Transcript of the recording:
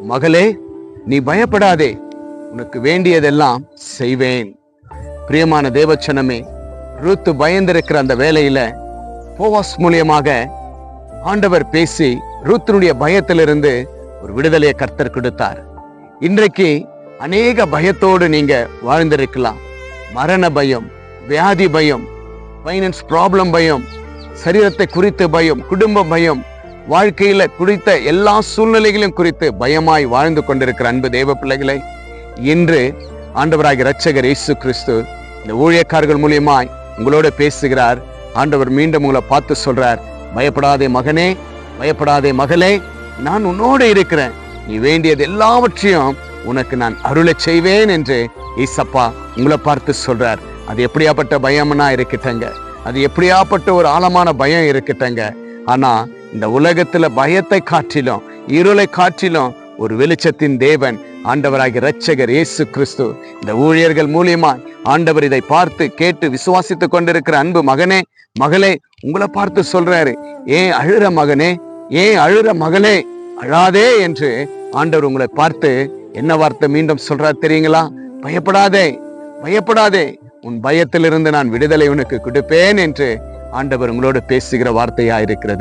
மகளே நீ பயப்படாதே. உனக்கு வேண்டியதெல்லாம் செய்வேன். பிரியமான தேவச்சனமே ரூத்து பயந்திருக்கிற அந்த வேலையில போவாஸ் மூலியமாக ஆண்டவர் பேசி ரூத்தினுடைய பயத்திலிருந்து ஒரு விடுதலையை கர்த்தர் கொடுத்தார். இன்றைக்கு அநேக பயத்தோடு நீங்க வாழ்ந்திருக்கலாம். மரண பயம் வியாதி பயம் ஃபைனான்ஸ் ப்ராப்ளம் பயம் சரீரத்தை குறித்து பயம் குடும்ப பயம் வாழ்க்கையில குறித்த எல்லா சூழ்நிலைகளையும் குறித்து பயமாய் வாழ்ந்து கொண்டிருக்கிற அன்பு தேவ பிள்ளைகளை இன்று ஆண்டவராகிய இரட்சகர் இயேசு கிறிஸ்து இந்த ஊழியக்காரர்கள் மூலியமாய் உங்களோட பேசுகிறார். ஆண்டவர் மீண்டும் உங்களை பார்த்து சொல்றார் பயப்படாதே மகனே பயப்படாதே மகளே நான் உன்னோடு இருக்கிறேன். நீ வேண்டியது எல்லாவற்றையும் உனக்கு நான் அருளை செய்வேன் என்று ஈசப்பா உங்களை பார்த்து சொல்றார். அது எப்படியாப்பட்ட பயம்னா இருக்கட்டங்க. அது எப்படியாப்பட்ட ஒரு ஆழமான பயம் இருக்கட்டங்க. ஆனா இந்த உலகத்துல பயத்தை காற்றிலும் இருளை காற்றிலும் ஒரு வெளிச்சத்தின் தேவன் ஆண்டவராகிய இரட்சகர் இயேசு கிறிஸ்து. இந்த ஊழியர்கள் மூலியமா ஆண்டவர் இதை பார்த்து கேட்டு விசுவாசித்துக் கொண்டிருக்கிற அன்பு மகனே மகளே உங்களை பார்த்து சொல்றாரு ஏன் அழுற மகனே? ஏன் அழுற மகளே? அழாதே என்று ஆண்டவர் உங்களை பார்த்து என்ன வார்த்தை மீண்டும் சொல்றார் தெரியுங்களா? பயப்படாதே பயப்படாதே உன் பயத்திலிருந்து நான் விடுதலை உனக்கு கொடுப்பேன் என்று ஆண்டவர் உங்களோடு பேசுகிற வார்த்தையா இருக்கிறது.